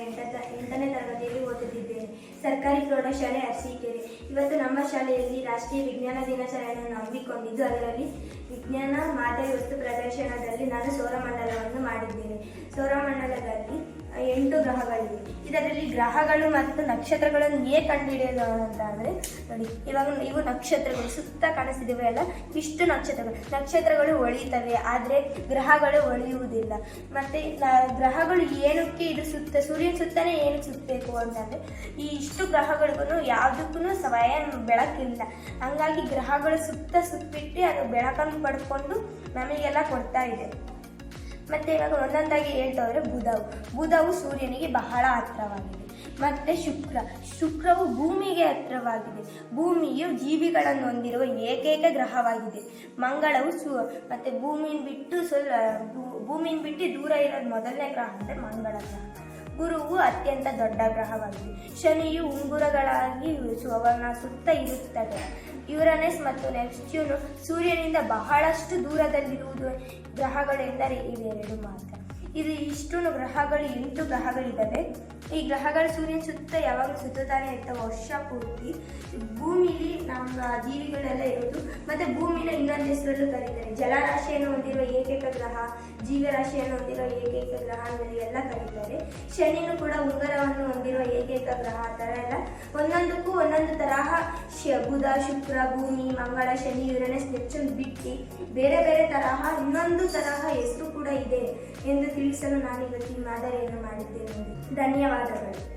ಎಂಟನೇ ತರಗತಿಯಲ್ಲಿ ಓದುತ್ತಿದ್ದೇನೆ. ಸರ್ಕಾರಿ ಪ್ರೌಢಶಾಲೆ ಅರಸೀಕೆರೆ. ಇವತ್ತು ನಮ್ಮ ಶಾಲೆಯಲ್ಲಿ ರಾಷ್ಟ್ರೀಯ ವಿಜ್ಞಾನ ದಿನಾಚರಣೆಯನ್ನು ನಂಬಿಕೊಂಡಿದ್ದು ಅದರಲ್ಲಿ ವಿಜ್ಞಾನ, ಮಾದರಿ ವಸ್ತು ಪ್ರದರ್ಶನದಲ್ಲಿ ನಾನು ಸೌರಮಂಡಲವನ್ನು ಮಾಡಿದ್ದೇನೆ. ಸೌರಮಂಡಲದಲ್ಲಿ ಎಂಟು ಗ್ರಹಗಳಿವೆ. ಇದರಲ್ಲಿ ಗ್ರಹಗಳು ಮತ್ತು ನಕ್ಷತ್ರಗಳನ್ನು ಹೇಗೆ ಕಂಡುಹಿಡಿಯೋದು ಅಂತ ಅಂದರೆ, ನೋಡಿ, ಇವಾಗ ಇವು ನಕ್ಷತ್ರಗಳು, ಸುತ್ತ ಕಾಣಿಸ್ತಿದ್ದೇವೆ ಅಲ್ಲ? ಇಷ್ಟು ನಕ್ಷತ್ರಗಳು. ನಕ್ಷತ್ರಗಳು ಒಳಿತವೆ, ಆದರೆ ಗ್ರಹಗಳು ಒಳಿಯುವುದಿಲ್ಲ. ಮತ್ತು ಗ್ರಹಗಳು ಏನಕ್ಕೆ ಇದು ಸುತ್ತ, ಸೂರ್ಯನ ಸುತ್ತನೇ ಏನು ಸುತ್ತಬೇಕು ಅಂತಂದರೆ ಈ ಇಷ್ಟು ಗ್ರಹಗಳಿಗೂ ಯಾವುದಕ್ಕೂ ಸ್ವಯಂ ಬೆಳಕಿಲ್ಲ. ಹಂಗಾಗಿ ಗ್ರಹಗಳು ಸುತ್ತ ಸುತ್ತಿಟ್ಟು ಅದು ಬೆಳಕನ್ನು ಪಡ್ಕೊಂಡು ನಮಗೆಲ್ಲ ಕೊಡ್ತಾ ಇದೆ. ಮತ್ತೆ ಇವಾಗ ಒಂದೊಂದಾಗಿ ಹೇಳ್ತಾ ಹೋದ್ರೆ ಬುಧವು. ಬುಧವು ಸೂರ್ಯನಿಗೆ ಬಹಳ ಹತ್ರವಾಗಿದೆ. ಮತ್ತೆ ಶುಕ್ರ. ಶುಕ್ರವು ಭೂಮಿಗೆ ಹತ್ರವಾಗಿದೆ. ಭೂಮಿಯು ಜೀವಿಗಳನ್ನು ಹೊಂದಿರುವ ಏಕೈಕ ಗ್ರಹವಾಗಿದೆ. ಮಂಗಳವು ಸು, ಮತ್ತೆ ಭೂಮಿನ ಬಿಟ್ಟು ಸ್ವಲ್ಪ ಭೂಮಿನ ಬಿಟ್ಟು ದೂರ ಇರೋದು ಮೊದಲನೇ ಗ್ರಹ ಅಂದರೆ ಮಂಗಳ ಗ್ರಹ. ಗುರುವು ಅತ್ಯಂತ ದೊಡ್ಡ ಗ್ರಹವಾಗಿದೆ. ಶನಿಯು ಉಂಗುರಗಳಾಗಿ ಸುವರ್ಣ ಸುತ್ತ ಇರುತ್ತದೆ. ಯುರನೆಸ್ ಮತ್ತು ನೆಪ್ಚ್ಯೂನ್ ಸೂರ್ಯನಿಂದ ಬಹಳಷ್ಟು ದೂರದಲ್ಲಿರುವುದು ಗ್ರಹಗಳೆಂದರೆ ಇವೆರಡು ಮಾತ್ರ. ಇದು ಇಷ್ಟು ಗ್ರಹಗಳು, ಎಂಟು ಗ್ರಹಗಳಿದ್ದಾವೆ. ಈ ಗ್ರಹಗಳು ಸೂರ್ಯನ ಸುತ್ತ ಯಾವಾಗಲೂ ಸುತ್ತಾನೆ ಇರ್ತವೆ ವರ್ಷ ಪೂರ್ತಿ. ಭೂಮಿಲಿ ನಮ್ಮ ಜೀವಿಗಳೆಲ್ಲ ಇರೋದು. ಮತ್ತೆ ಭೂಮಿನ ಇನ್ನೊಂದು ಹೆಸರಲ್ಲೂ ಕರೀತಾರೆ. ಜಲರಾಶಿಯನ್ನು ಹೊಂದಿರುವ ಏಕೈಕ ಗ್ರಹ, ಜೀವರಾಶಿಯನ್ನು ಹೊಂದಿರುವ ಏಕೈಕ ಗ್ರಹ ಅನ್ನೋದು ಎಲ್ಲ ಕರೀತಾರೆ. ಶನಿನೂ ಕೂಡ ಉಂಗರವನ್ನು ಹೊಂದಿರುವ ಏಕೈಕ ಗ್ರಹ ಆ ಥರ ಎಲ್ಲ. ಒಂದೊಂದಕ್ಕೂ ಒಂದೊಂದು ಶ ಬುಧ, ಶುಕ್ರ, ಭೂಮಿ, ಮಂಗಳ, ಶನಿ, ಯುರನಸ್, ನೆಪ್ಚೂನ್, ಬಿಟ್ಟು, ಬೇರೆ ಬೇರೆ ತರಹ ಇನ್ನೊಂದು ತರಹ ಹೆಸರು ಕೂಡ ಇದೆ ಎಂದು ತಿಳಿಸಲು ನಾನು ಇವತ್ತು ಈ ಮಾದರಿಯನ್ನು ಮಾಡಿದ್ದೇನೆ. ಧನ್ಯವಾದಗಳು.